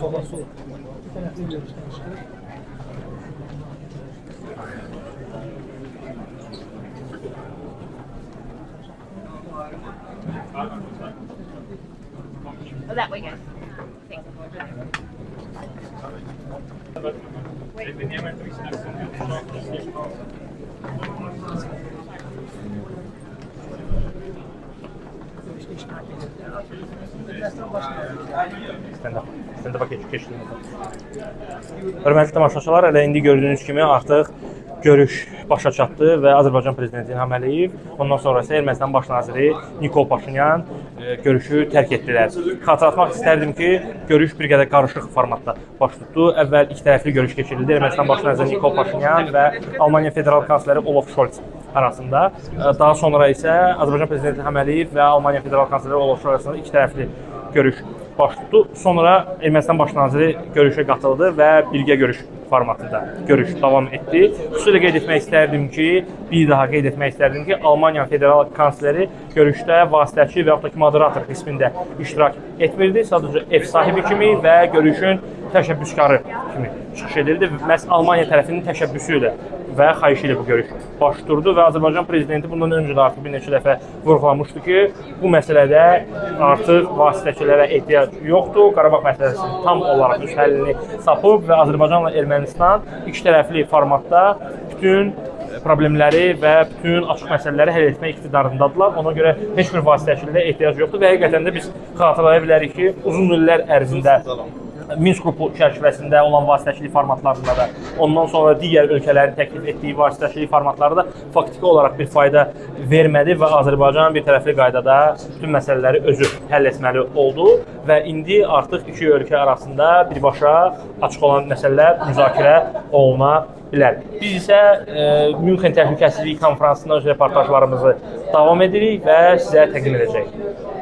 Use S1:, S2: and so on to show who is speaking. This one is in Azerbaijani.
S1: sobası bir.
S2: Oh, that way, guys.
S3: Stand-up. Keçdim. Hörmətli tamaşaçılar, elə indi gördüyünüz kimi artıq görüş başa çatdı və Azərbaycan prezidenti İlham Əliyev, ondan sonra isə Ermənistan baş naziri Nikol Paşinyan e, görüşü tərk etdilər. Xatırlatmaq istərdim ki, görüş bir qədər qarışıq formatda baş tutdu. Əvvəl iki tərəfli görüş keçirildi. Ermənistan baş naziri Nikol Paşinyan və Almaniya federal kansleri Olaf Scholz arasında. Daha sonra isə Azərbaycan prezidenti İlham Əliyev və Almaniya federal kansleri Olaf Scholz arasında iki tərəfli görüş baş tutdu. Sonra Ermənistan baş naziri görüşə qatıldı və birgə görüş formatında görüş davam etdi. Xüsusilə qeyd etmək istərdim ki, bir daha qeyd etmək istərdim ki, Almaniya federal kansleri görüşdə vasitəçi və yaxud da ki, moderator qismində iştirak etmirdi. Sadəcə ev sahibi kimi və görüşün təşəbbüskarı kimi çıxış edirdi. Məhz Almaniya tərəfinin təşəbbüsü ilə və xahişi ilə bu görüş baş tuturdu və Azərbaycan prezidenti bundan öncə də artıq bir neçə dəfə vurğulamışdı ki, bu məsələdə artıq vasitəçilərə ehtiyac yoxdur. Qarabağ məsələsi tam olaraq öz həllini tapıb və Azərbaycanla Ermənistan iki tərəfli formatda bütün problemləri və bütün açıq məsələləri həll etmək iqtidarındadılar. Ona görə heç bir vasitəçiliyə ehtiyac yoxdur və həqiqətən də biz xatırlaya bilərik ki, uzun illər ərzində Minsk qrupu çərçivəsində olan vasitəçilik formatlarında da, ondan sonra digər ölkələrin təklif etdiyi vasitəçilik formatları da faktiki olaraq bir fayda vermədi və Azərbaycan bir tərəfli qaydada bütün məsələləri özü həll etməli oldu və indi artıq iki ölkə arasında birbaşa açıq olan məsələlər müzakirə oluna bilər. Biz isə e, Münxen Təhlükəsizlik Konfransından öz reportajlarımızı davam edirik və sizə təqdim edəcəyik.